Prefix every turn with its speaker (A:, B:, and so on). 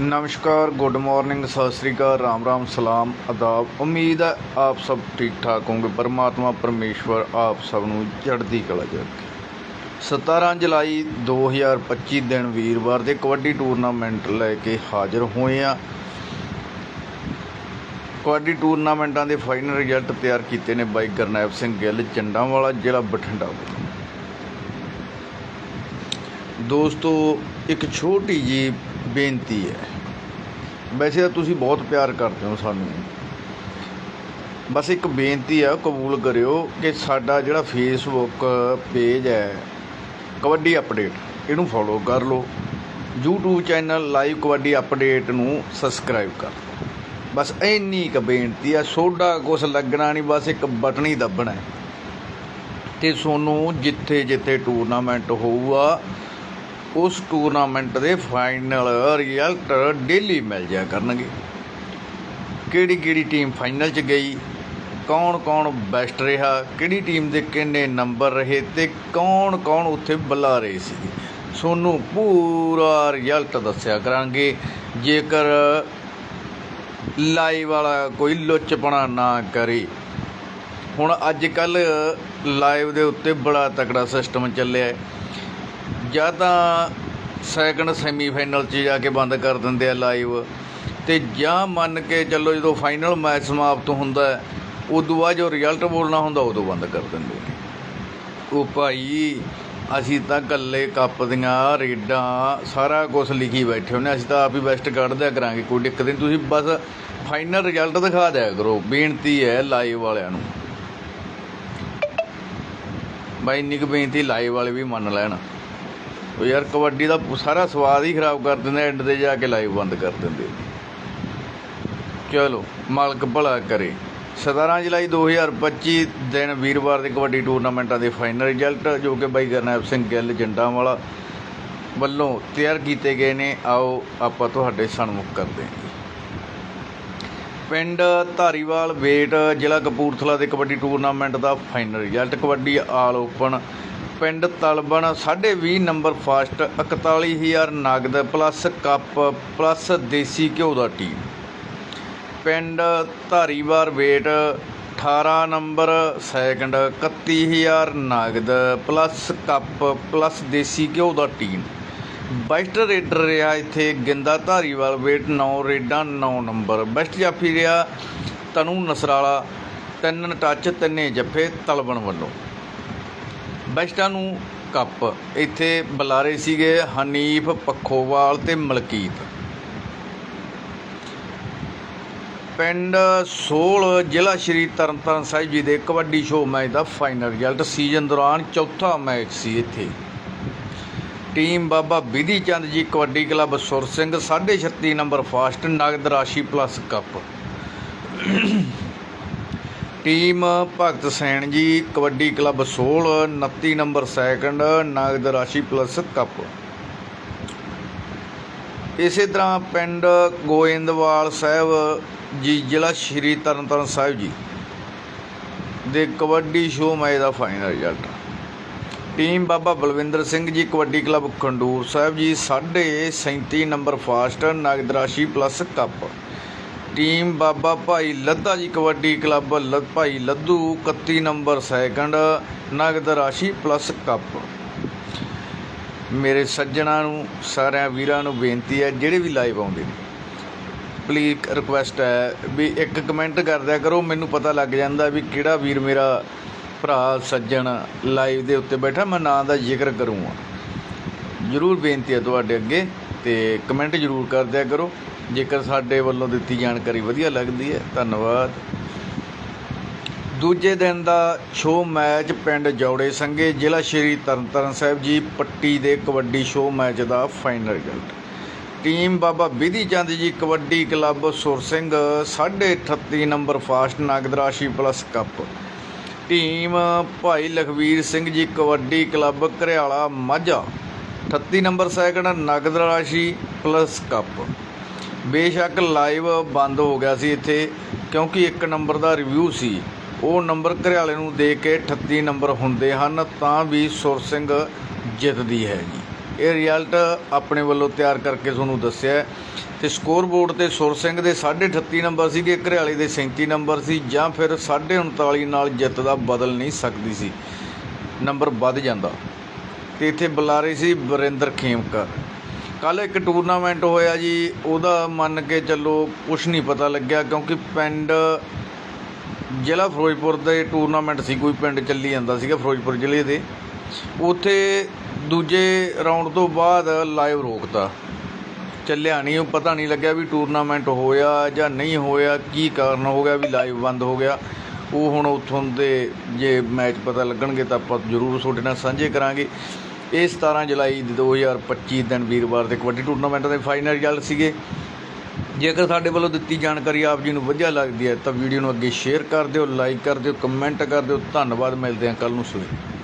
A: ਨਮਸਕਾਰ, good morning, Sat Sri ਅਕਾਲ, ਰਾਮ ਰਾਮ, ਸਲਾਮ ਆਦਾਬ ਉਮੀਦ ਹੈ ਆਪ ਸਭ ਠੀਕ ਠਾਕ ਹੋਗੇ ਪਰਮਾਤਮਾ, ਪਰਮੇਸ਼ਵਰ ਆਪ ਸਭ ਨੂੰ ਚੜ੍ਹਦੀ ਕਲਾ ਚ ਰੱਖੇ। 17 ਜੁਲਾਈ 2025 ਦਿਨ ਵੀਰਵਾਰ ਦੇ ਕਬੱਡੀ ਟੂਰਨਾਮੈਂਟ ਲੈ ਕੇ ਹਾਜ਼ਰ ਹੋਏ ਆ ਕਬੱਡੀ ਟੂਰਨਾਮੈਂਟਾਂ ਦੇ ਫਾਈਨਲ ਰਿਜ਼ਲਟ ਤਿਆਰ ਕੀਤੇ ਨੇ ਬਾਈ ਗਰਨੈਬ ਸਿੰਘ ਗਿੱਲ, ਚੰਡਾਂਵਾਲਾ, ਜ਼ਿਲ੍ਹਾ ਬਠਿੰਡਾ ਵੱਲੋਂ। ਦੋਸਤੋ, ਇੱਕ ਛੋਟੀ ਜੀ ਬੇਨਤੀ ਹੈ। ਵੈਸੇ ਤਾਂ ਤੁਸੀਂ ਬਹੁਤ ਪਿਆਰ ਕਰਦੇ ਹੋ ਸਾਨੂੰ। ਬਸ ਇੱਕ ਬੇਨਤੀ ਹੈ ਕਬੂਲ ਕਰਿਓ ਕਿ ਸਾਡਾ ਜਿਹੜਾ ਫੇਸਬੁੱਕ ਪੇਜ ਹੈ, ਕਬੱਡੀ ਅਪਡੇਟ ਇਹਨੂੰ ਫੋਲੋ ਕਰ ਲਓ। YouTube channel live kabaddi update ਨੂੰ ਸਬਸਕ੍ਰਾਈਬ ਕਰ ਲਓ। ਬਸ ਇੰਨੀ ਕੁ ਬੇਨਤੀ ਆ, ਸੋਡਾ ਕੁਛ ਲੱਗਣਾ ਨਹੀਂ, ਬਸ ਇੱਕ ਬਟਨ ਹੀ ਦੱਬਣਾ ਹੈ। ਤੇ ਤੁਹਾਨੂੰ ਜਿੱਥੇ ਜਿੱਥੇ ਟੂਰਨਾਮੈਂਟ ਹੋਊਗਾ ਉਸ ਟੂਰਨਾਮੈਂਟ ਦੇ ਫਾਈਨਲ ਰਿਜ਼ਲਟ ਡੇਲੀ ਮਿਲ ਜਾਇਆ ਕਰਨਗੇ। ਕਿਹੜੀ ਕਿਹੜੀ ਟੀਮ ਫਾਈਨਲ 'ਚ ਗਈ, ਕੌਣ ਕੌਣ ਬੈਸਟ ਰਿਹਾ, ਕਿਹੜੀ ਟੀਮ ਦੇ ਕਿੰਨੇ ਨੰਬਰ ਰਹੇ ਤੇ ਕੌਣ ਕੌਣ ਉੱਥੇ ਬੁਲਾ ਰਹੇ ਸੀ। ਤੁਹਾਨੂੰ ਪੂਰਾ ਰਿਜ਼ਲਟ ਦੱਸਿਆ ਕਰਾਂਗੇ। ਜੇਕਰ ਲਾਈਵ ਵਾਲਾ ਕੋਈ ਲੁੱਚਪਣਾ ਨਾ ਕਰੇ, ਹੁਣ ਅੱਜ ਕੱਲ ਲਾਈਵ ਦੇ ਉੱਤੇ ਬੜਾ ਤਕੜਾ ਸਿਸਟਮ ਚੱਲਿਆ ਹੈ। ਜਾਂ ਤਾਂ ਸੈਕੰਡ ਸੈਮੀਫਾਈਨਲ 'ਚ ਜਾ ਕੇ ਬੰਦ ਕਰ ਦਿੰਦੇ ਆ ਲਾਈਵ ਤੇ ਜਾਂ ਮੰਨ ਕੇ ਚੱਲੋ ਜਦੋਂ ਫਾਈਨਲ ਮੈਚ ਸਮਾਪਤ ਹੁੰਦਾ ਹੈ, ਉਦੋਂ ਬਾਅਦ ਜੋ ਰਿਜ਼ਲਟ ਬੋਲਣਾ ਹੁੰਦਾ, ਉਦੋਂ ਬੰਦ ਕਰ ਦਿੰਦੇ ਨੇ ਉਹ ਭਾਈ, ਅਸੀਂ ਤਾਂ ਕੱਲੇ ਕੱਪ ਦੀਆਂ ਰੇਡਾਂ, ਸਾਰਾ ਕੁਝ ਲਿਖੀ ਬੈਠੇ ਹੁੰਦੇ ਅਸੀਂ ਤਾਂ ਆਪ ਹੀ ਬੈਸਟ ਕੱਢ ਦਿਆ ਕਰਾਂਗੇ। ਕੋਈ ਦਿੱਕਤ ਨਹੀਂ, ਤੁਸੀਂ ਬਸ ਫਾਈਨਲ ਰਿਜ਼ਲਟ ਦਿਖਾ ਦਿਆ ਕਰੋ। ਬੇਨਤੀ ਹੈ ਲਾਈਵ ਵਾਲਿਆਂ ਨੂੰ। ਬਾਈ, ਇੰਨੀ ਕੁ ਬੇਨਤੀ ਲਾਈਵ ਵਾਲੇ ਵੀ ਮੰਨ ਲੈਣ। ਉਹ ਯਾਰ ਕਬੱਡੀ ਦਾ ਸਾਰਾ ਸਵਾਦ ਹੀ ਖਰਾਬ ਕਰ ਦਿੰਦੇ ਐਂਡ ਤੇ ਜਾ ਕੇ ਲਾਈਵ ਬੰਦ ਕਰ ਦਿੰਦੇ ਚਲੋ, ਮਾਲਕ ਭਲਾ ਕਰੇ। 17 ਜੁਲਾਈ 2025 ਦਿਨ ਵੀਰਵਾਰ ਦੇ ਕਬੱਡੀ ਟੂਰਨਾਮੈਂਟਾਂ ਦੇ ਫਾਈਨਲ ਰਿਜ਼ਲਟ ਜੋ ਕਿ ਬਾਈ ਗਰਨੈਬ ਸਿੰਘ ਗਿੱਲ, ਜੰਡਾਂ ਵਾਲਾ ਵੱਲੋਂ ਤਿਆਰ ਕੀਤੇ ਗਏ ਨੇ। ਆਓ, ਆਪਾਂ ਤੁਹਾਡੇ ਸਨਮੁਖ ਕਰਦੇ ਹਾਂ। ਪਿੰਡ ਧਾਰੀਵਾਲ ਵੇਟ ਜ਼ਿਲ੍ਹਾ ਕਪੂਰਥਲਾ ਦੇ ਕਬੱਡੀ ਟੂਰਨਾਮੈਂਟ ਦਾ final result kabaddi all open ਪਿੰਡ ਤਲਬਣ 20 ਨੰਬਰ ਫਾਸਟ 41000 ਨਗਦ ਪਲੱਸ ਕੱਪ ਪਲੱਸ ਦੇਸੀ ਘਿਓ ਦਾ ਟੀਮ। ਪਿੰਡ ਧਾਰੀਵਾਰ ਵੇਟ 18 ਨੰਬਰ ਸੈਕੰਡ 31000 ਨਗਦ ਪਲੱਸ ਕੱਪ ਪਲੱਸ ਦੇਸੀ ਘਿਓ ਦਾ ਟੀਮ। ਬੈਸਟ ਰੇਡਰ ਰਿਹਾ ਇੱਥੇ ਗਿੰਦਾ ਧਾਰੀਵਾਲ ਵੇਟ 9 ਰੇਡਾਂ 9 ਨੰਬਰ। ਬੈਸਟ ਜਾਫੀ ਰਿਹਾ ਤਨੂ ਨਸਰਾਲਾ, ਤਿੰਨ ਟੱਚ ਤਿੰਨੇ ਜੱਫੇ ਤਲਬਣ ਵੱਲੋਂ। ਬੈਸਟਾਂ ਨੂੰ ਕੱਪ। ਇੱਥੇ ਬੁਲਾਰੇ ਸੀਗੇ ਹਨੀਫ, ਪੱਖੋਵਾਲ ਤੇ ਮਲਕੀਤ। ਪਿੰਡ ਸੋਲ ਜ਼ਿਲ੍ਹਾ ਸ਼੍ਰੀ ਤਰਨਤਾਰਨ ਸਾਹਿਬ ਜੀ ਦੇ ਕਬੱਡੀ ਸ਼ੋਅ ਮੈਚ ਦਾ ਫਾਈਨਲ ਰਿਜ਼ਲਟ ਸੀਜ਼ਨ ਦੌਰਾਨ ਚੌਥਾ ਮੈਚ ਸੀ ਇੱਥੇ। Team Baba Bidhi Chand ji kabaddi club Sur Singh 36 number first, ਨਗਦ ਰਾਸ਼ੀ plus cup. Team Bhagat Sain ji, kabaddi club ਸੋਲ 29 ਨੰਬਰ ਸੈਕੰਡ, ਨਗਦ ਰਾਸ਼ੀ ਪਲੱਸ ਕੱਪ ਇਸੇ ਤਰ੍ਹਾਂ ਪਿੰਡ ਗੋਇੰਦਵਾਲ ਸਾਹਿਬ ਜੀ, ਜ਼ਿਲ੍ਹਾ ਸ਼੍ਰੀ ਤਰਨਤਾਰਨ ਸਾਹਿਬ ਜੀ ਦੇ ਕਬੱਡੀ ਸ਼ੋਅ ਮੈਚ ਦਾ final result team Baba Balwinder Singh ji, kabaddi club Khandur Sahib ji 37 number first ਨਗਦ ਰਾਸ਼ੀ ਪਲੱਸ ਕੱਪ ਟੀਮ ਬਾਬਾ ਭਾਈ ਲੱਧਾ ਜੀ ਕਬੱਡੀ ਕਲੱਬ, ਲ ਭਾਈ ਲੱਧੂ 31 ਨੰਬਰ ਸੈਕੰਡ, ਨਗਦ ਰਾਸ਼ੀ ਪਲੱਸ ਕੱਪ। ਮੇਰੇ ਸੱਜਣਾ ਨੂੰ, ਸਾਰਿਆਂ ਵੀਰਾਂ ਨੂੰ ਬੇਨਤੀ ਹੈ, ਜਿਹੜੇ ਵੀ ਲਾਈਵ ਆਉਂਦੇ ਨੇ ਪਲੀਜ਼ ਰਿਕੁਐਸਟ ਹੈ ਵੀ ਇੱਕ ਕਮੈਂਟ ਕਰ ਦਿਆ ਕਰੋ, ਮੈਨੂੰ ਪਤਾ ਲੱਗ ਜਾਂਦਾ ਵੀ ਕਿਹੜਾ ਵੀਰ ਮੇਰਾ ਭਰਾ, ਸੱਜਣ ਲਾਈਵ ਦੇ ਉੱਤੇ ਬੈਠਾ, ਮੈਂ ਨਾਂ ਦਾ ਜ਼ਿਕਰ ਕਰੂੰਗਾ। ਜ਼ਰੂਰ ਬੇਨਤੀ ਹੈ ਤੁਹਾਡੇ ਅੱਗੇ। ਤੇ ਕਮੈਂਟ ਜ਼ਰੂਰ ਕਰ ਦਿਆ ਕਰੋ। ਜੇਕਰ ਸਾਡੇ ਵੱਲੋਂ ਦਿੱਤੀ ਜਾਣਕਾਰੀ ਵਧੀਆ ਲੱਗਦੀ ਹੈ, ਧੰਨਵਾਦ। ਦੂਜੇ ਦਿਨ ਦਾ ਸ਼ੋਅ ਮੈਚ ਪਿੰਡ ਜੌੜੇ ਸੰਗੇ ਜ਼ਿਲ੍ਹਾ ਸ਼੍ਰੀ ਤਰਨਤਾਰਨ ਸਾਹਿਬ ਜੀ, ਪੱਟੀ ਦੇ ਕਬੱਡੀ ਸ਼ੋਅ ਮੈਚ ਦਾ final result. Team Baba Bidhi Chand ji, kabaddi club Sur Singh 38 number first ਨਗਦ ਰਾਸ਼ੀ plus cup. Team Bhai Lakhvir Singh ji, kabaddi club Gharyala Majha. 38 number second, ਨਗਦ ਰਾਸ਼ੀ ਪਲੱਸ ਕੱਪ ਬੇਸ਼ੱਕ ਲਾਈਵ ਬੰਦ ਹੋ ਗਿਆ ਸੀ ਇੱਥੇ, ਕਿਉਂਕਿ ਇੱਕ ਨੰਬਰ ਦਾ ਰਿਵਿਊ ਸੀ। ਉਹ ਨੰਬਰ ਘਰਿਆਲੇ ਨੂੰ ਦੇ ਕੇ 38 ਨੰਬਰ ਹੁੰਦੇ ਹਨ, ਤਾਂ ਵੀ ਸੁਰ ਸਿੰਘ ਜਿੱਤਦੀ ਹੈ ਜੀ। ਇਹ ਰਿਜ਼ਲਟ ਆਪਣੇ ਵੱਲੋਂ ਤਿਆਰ ਕਰਕੇ ਤੁਹਾਨੂੰ ਦੱਸਿਆ ਹੈ। ਤੇ ਸਕੋਰ ਬੋਰਡ ਤੇ ਸੁਰ ਸਿੰਘ ਦੇ 38 ਨੰਬਰ ਸੀਗੇ, ਘਰਿਆਲੇ ਦੇ 37 ਨੰਬਰ ਸੀ, ਜਾਂ ਫਿਰ 39 ਨਾਲ ਜਿੱਤ ਦਾ ਬਦਲ ਨਹੀਂ ਸਕਦੀ ਸੀ। ਨੰਬਰ ਵੱਧ ਜਾਂਦਾ। ਤੇ ਇੱਥੇ ਬੁਲਾਰੇ ਸੀ ਵਰਿੰਦਰ ਖੇਮਕਰ। ਕੱਲ ਇੱਕ ਟੂਰਨਾਮੈਂਟ ਹੋਇਆ ਜੀ, ਉਹਦਾ ਮੰਨ ਕੇ ਚੱਲੋ ਕੁਛ ਨਹੀਂ ਪਤਾ ਲੱਗਿਆ ਕਿਉਂਕਿ ਪਿੰਡ ਜ਼ਿਲ੍ਹਾ ਫਿਰੋਜ਼ਪੁਰ ਦੇ ਟੂਰਨਾਮੈਂਟ ਸੀ, ਕੋਈ ਪਿੰਡ ਚੱਲੀ ਜਾਂਦਾ ਸੀਗਾ ਫਿਰੋਜ਼ਪੁਰ ਜ਼ਿਲ੍ਹੇ ਦੇ। ਉੱਥੇ ਦੂਜੇ ਰਾਊਂਡ ਤੋਂ ਬਾਅਦ ਲਾਈਵ ਰੋਕਤਾ। ਚੱਲਿਆ ਨਹੀਂ ਉਹ ਪਤਾ ਨਹੀਂ ਲੱਗਿਆ ਵੀ ਟੂਰਨਾਮੈਂਟ ਹੋਇਆ ਜਾਂ ਨਹੀਂ ਹੋਇਆ, ਕੀ ਕਾਰਨ ਹੋ ਗਿਆ ਵੀ ਲਾਈਵ ਬੰਦ ਹੋ ਗਿਆ। ਉਹ ਹੁਣ ਉੱਥੋਂ ਦੇ ਜੇ ਮੈਚ ਪਤਾ ਲੱਗਣਗੇ ਤਾਂ ਆਪਾਂ ਜ਼ਰੂਰ ਤੁਹਾਡੇ ਨਾਲ ਸਾਂਝੇ ਕਰਾਂਗੇ। ਇਹ 17 ਜੁਲਾਈ 2025 ਦਿਨ ਵੀਰਵਾਰ ਦੇ ਕਬੱਡੀ ਟੂਰਨਾਮੈਂਟ ਦੇ ਫਾਈਨਲ ਰਿਜ਼ਲਟ ਸੀਗੇ। ਜੇਕਰ ਸਾਡੇ ਵੱਲੋਂ ਦਿੱਤੀ ਜਾਣਕਾਰੀ ਆਪ ਜੀ ਨੂੰ ਵਧੀਆ ਲੱਗਦੀ ਹੈ ਤਾਂ ਵੀਡੀਓ ਨੂੰ ਅੱਗੇ ਸ਼ੇਅਰ ਕਰ ਦਿਓ ਲਾਈਕ ਕਰ ਦਿਓ ਕਮੈਂਟ ਕਰ ਦਿਓ। ਧੰਨਵਾਦ, ਮਿਲਦੇ ਹਾਂ ਕੱਲ ਨੂੰ ਸਵੇਰੇ।